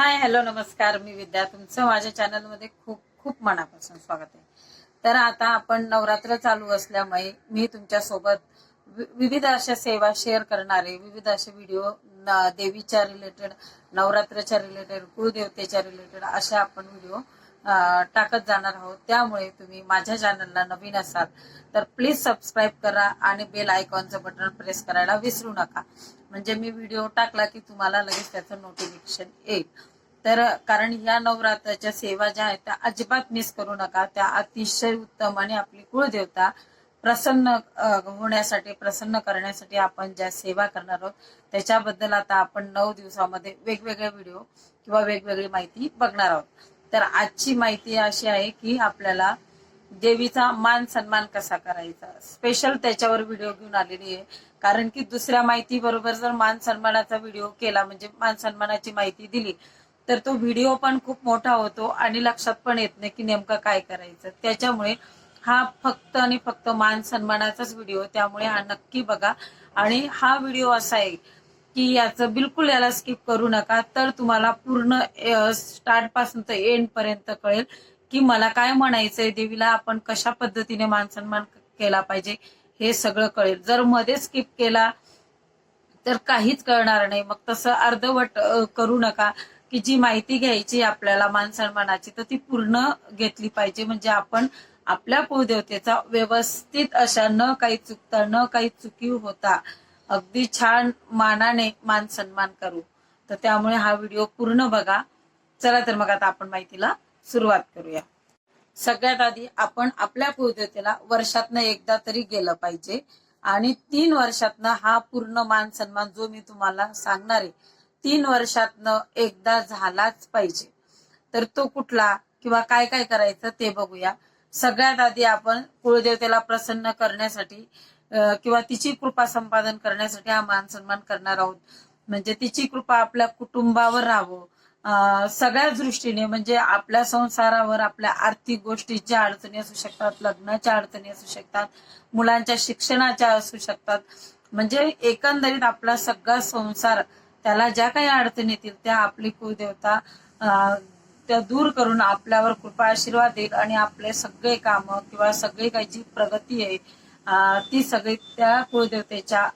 Hi hello नमस्कार. मी विद्या. तुमचं माझ्या चॅनलमध्ये खूप खूप मनापासून स्वागत आहे. तर आता आपण नवरात्र चालू असल्यामुळे मी तुमच्यासोबत विविध अशा सेवा शेअर करणारे विविध असे व्हिडिओ देवीच्या रिलेटेड नवरात्रच्या रिलेटेड कुळदेवतेच्या रिलेटेड अशा आपण व्हिडिओ टाकत जाणार आहोत. त्यामुळे तुम्ही माझ्या चॅनलला नवीन असाल तर प्लीज सबस्क्राईब करा आणि बेल आयकॉनचं बटन प्रेस करायला विसरू नका. म्हणजे मी व्हिडिओ टाकला की तुम्हाला लगेच त्याचं नोटिफिकेशन येईल. तर कारण या नवरात्राच्या सेवा ज्या आहेत त्या अजिबात मिस करू नका. त्या अतिशय उत्तम आणि आपली कुळदेवता प्रसन्न होण्यासाठी प्रसन्न करण्यासाठी आपण ज्या सेवा करणार आहोत त्याच्याबद्दल आता आपण नऊ दिवसामध्ये वेगवेगळे व्हिडिओ किंवा वेगवेगळी माहिती बघणार आहोत. तर आजची माहिती अशी आहे की आपल्याला देवीचा मान सन्मान कसा करायचा? स्पेशल त्याच्यावर व्हिडिओ घेऊन आलेली आहे. कारण की दुसऱ्या माहिती बरोबर जर मान सन्मानाचा व्हिडिओ केला म्हणजे मान सन्मानाची माहिती दिली तर तो व्हिडिओ पण खूप मोठा होतो आणि लक्षात पण येत नाही की नेमकं काय करायचं. त्याच्यामुळे हा फक्त आणि फक्त मान सन्मानाचाच व्हिडिओ त्यामुळे हा नक्की बघा. आणि हा व्हिडिओ असा आहे की याचं बिलकुल याला स्किप करू नका. तर तुम्हाला पूर्ण स्टार्टपासून तर एंड पर्यंत कळेल की मला काय म्हणायचंय देवीला आपण कशा पद्धतीने मान सन्मान केला पाहिजे हे सगळं कळेल. जर मध्ये स्किप केला तर काहीच कळणार नाही. मग तसं अर्धवट करू नका की जी माहिती घ्यायची आपल्याला मान सन्मानाची तर ती पूर्ण घेतली पाहिजे. म्हणजे आपण आपल्या कुळदेवतेचा व्यवस्थित अशा न काही चुकता न काही चुकीव होता अगदी छान मानाने मान सन्मान करू. तर त्यामुळे हा व्हिडिओ पूर्ण बघा. चला तर मग आता आपण माहितीला सुरुवात करूया. सगळ्यात आधी आपण आपल्या कुळदेवतेला वर्षातनं एकदा तरी गेलं पाहिजे. आणि तीन वर्षातनं हा पूर्ण मान सन्मान जो मी तुम्हाला सांगणार आहे तीन वर्षातनं एकदा झालाच पाहिजे. तर तो कुठला किंवा काय काय करायचं ते बघूया. सगळ्यात आधी आपण कुळदेवतेला प्रसन्न करण्यासाठी किंवा तिची कृपा संपादन करण्यासाठी हा मान सन्मान करणार आहोत. म्हणजे तिची कृपा आपल्या कुटुंबावर राहावं. अं, दृष्टीने म्हणजे आपल्या संसारावर आपल्या आर्थिक गोष्टीच्या अडचणी असू शकतात लग्नाच्या अडचणी असू शकतात मुलांच्या शिक्षणाच्या असू शकतात. म्हणजे एकंदरीत आपला सगळा संसार त्याला ज्या काही अडचणी येतील त्या आपली कुलदेवता त्या दूर करून आपल्यावर कृपा आशीर्वाद देईल आणि आपले सगळे कामं किंवा सगळी काही जी प्रगती आहे ती सगळी त्या कुळदेवतेच्या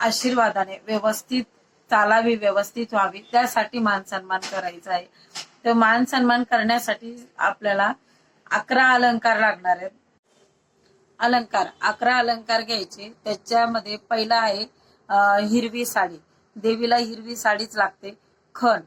आशीर्वादाने व्यवस्थित चालावी व्यवस्थित व्हावी त्यासाठी मान सन्मान करायचा आहे. तर मान सन्मान करण्यासाठी आपल्याला अकरा अलंकार लागणार आहेत. अलंकार अकरा अलंकार घ्यायचे. त्याच्यामध्ये पहिला आहे हिरवी साडी. देवीला हिरवी साडीच लागते. खण.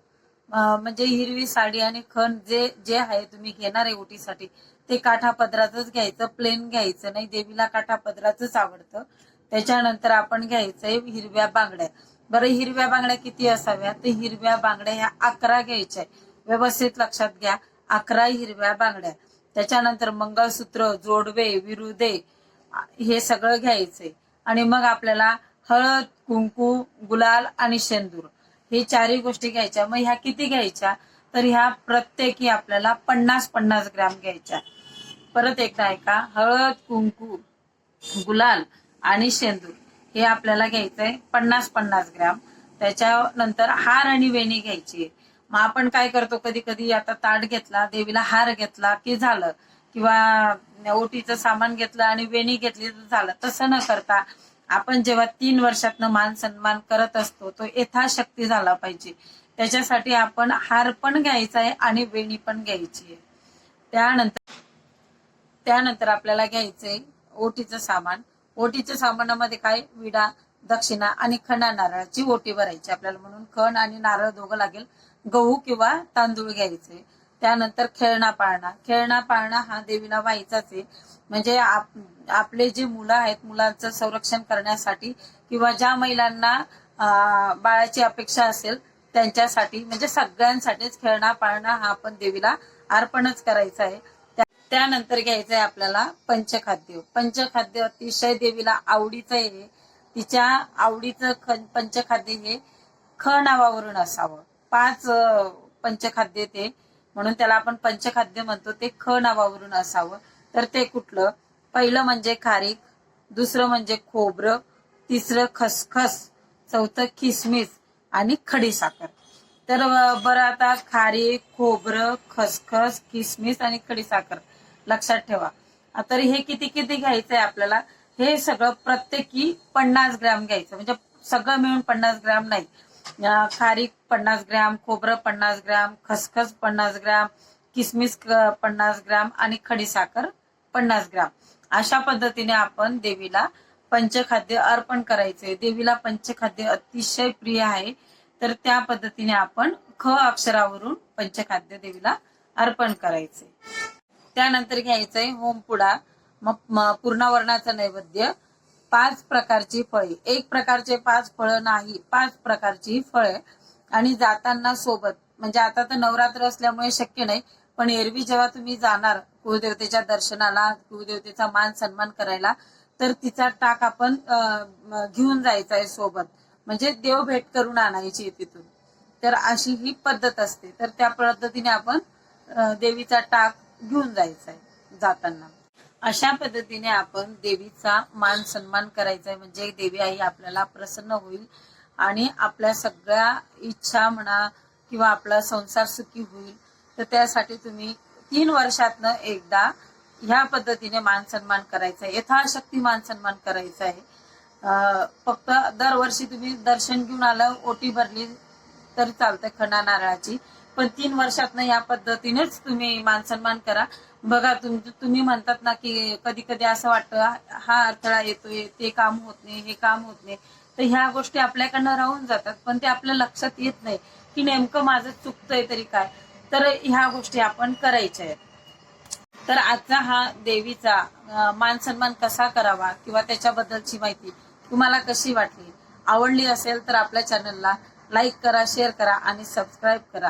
म्हणजे हिरवी साडी आणि खण जे जे आहे तुम्ही घेणार आहे ओटीसाठी ते काठापदराचंच घ्यायचं प्लेन घ्यायचं नाही देवीला काठापदराचंच आवडतं. त्याच्यानंतर आपण घ्यायचंय हिरव्या बांगड्या. बरं हिरव्या बांगड्या किती असाव्या? तर हिरव्या बांगड्या ह्या अकरा घ्यायच्या व्यवस्थित लक्षात घ्या अकरा हिरव्या बांगड्या. त्याच्यानंतर मंगळसूत्र जोडवे विरुदे हे सगळं घ्यायचंय. आणि मग आपल्याला हळद कुंकू गुलाल आणि शेंदूर. हे चारही गोष्टी घ्यायच्या. मग ह्या किती घ्यायच्या? तर ह्या प्रत्येकी आपल्याला पन्नास पन्नास ग्रॅम घ्यायच्या. परत एकदा ऐका. हळद कुंकू गुलाल आणि शेंदूर हे आपल्याला घ्यायचंय पन्नास पन्नास ग्रॅम. त्याच्यानंतर हार आणि वेणी घ्यायची. मग आपण काय करतो? कधी कधी आता ताट घेतला देवीला हार घेतला की झालं. किंवा ओटीचं सामान घेतलं आणि वेणी घेतली तर झालं. तसं न करता आपण जेव्हा तीन वर्षातनं मान सन्मान करत असतो तो यथाशक्ती झाला पाहिजे. त्याच्यासाठी आपण हार पण घ्यायचा आहे आणि वेणी पण घ्यायची आहे. त्यानंतर त्यानंतर आपल्याला घ्यायचंय ओटीचं सामान. ओटीच्या सामानामध्ये काय? विडा दक्षिणा आणि खणा नारळाची ओटी भरायची. आपल्याला म्हणून खण आणि नारळ दोघं लागेल. गहू किंवा तांदूळ घ्यायचे. त्यानंतर खेळणा पाळणा. खेळणा पाळणा हा देवीला व्हायचाच आहे. म्हणजे आप- आपले जे मुलं आहेत मुलांचं संरक्षण करण्यासाठी किंवा ज्या महिलांना बाळाची अपेक्षा असेल त्यांच्यासाठी म्हणजे सगळ्यांसाठीच खेळणा पाळणा हा आपण देवीला अर्पणच करायचा आहे. त्यानंतर घ्यायचं आहे आपल्याला पंचखाद्य. पंचखाद्य अतिशय देवीला आवडीचं आहे. तिच्या आवडीचं ख- पंचखाद्य हे ख नावावरून असावं. पाच पंचखाद्य ते. म्हणून त्याला आपण पंचखाद्य म्हणतो ते ख नावावरून असावं. तर ते कुठलं? पहिलं म्हणजे खारीक दुसरं म्हणजे खोबरं तिसरं खसखस चौथं किसमिस आणि खडी साखर तर बरं आता खारी खोबरं खसखस किसमिस आणि खडीसाखर. लक्षात ठेवा. तर हे किती किती घ्यायचंय आपल्याला? हे सगळं प्रत्येकी पन्नास ग्रॅम घ्यायचं. म्हणजे सगळं मिळून पन्नास ग्रॅम नाही. खारीक पन्नास ग्रॅम खोबरं पन्नास ग्रॅम खसखस पन्नास ग्रॅम किसमिस पन्नास ग्रॅम आणि खडीसाखर पन्नास ग्रॅम. अशा पद्धतीने आपण देवीला पंचखाद्य अर्पण करायचे देवीला पंचखाद्य अतिशय प्रिय आहे. तर त्या पद्धतीने आपण ख अक्षरावरून पंचखाद्य देवीला अर्पण करायचे त्यानंतर घ्यायचंय होमपुडा मग नैवेद्य पाच प्रकारची फळे. एक प्रकारचे पाच फळं नाही पाच प्रकारची फळे. आणि जाताना सोबत म्हणजे आता तर नवरात्र असल्यामुळे शक्य नाही पण एरवी जेव्हा तुम्ही जाणार कुळदेवतेच्या दर्शनाला कुळदेवतेचा मान सन्मान करायला तर तिचा टाक आपण घेऊन जायचा आहे सोबत. म्हणजे देव भेट करून आणायची तिथून. तर अशी ही पद्धत असते. तर त्या पद्धतीने आपण देवीचा टाक घेऊन जायचंय आहे जाताना. अशा पद्धतीने आपण देवीचा मान सन्मान करायचा आहे म्हणजे देवी आई आपल्याला प्रसन्न होईल आणि आपल्या सगळ्या इच्छा म्हणा किंवा आपला संसार सुखी होईल तर त्यासाठी तुम्ही तीन वर्षातनं एकदा ह्या पद्धतीने मान सन्मान करायचा आहे यथाशक्ती मान सन्मान करायचा आहे फक्त दरवर्षी तुम्ही दर्शन घेऊन आलं ओटी भरली तर चालतं खणा नारळाची. पण तीन वर्षातनं या पद्धतीनेच तुम्ही मान सन्मान करा. बघा तुम तुम्ही म्हणतात ना की कधी कधी असं वाटतं हा अडथळा येतोय ते काम होत नाही हे काम होत नाही. तर ह्या गोष्टी आपल्याकडनं राहून जातात पण ते आपल्या लक्षात येत नाही की नेमकं माझं चुकतंय तरी काय. तर ह्या गोष्टी आपण करायच्या आहेत. तर आजचा हा देवीचा मान सन्मान कसा करावा किंवा त्याच्याबद्दलची माहिती तुम्हाला कशी वाटली? आवडली असेल तर आपल्या चॅनलला लाईक करा शेअर करा आणि सबस्क्राईब करा.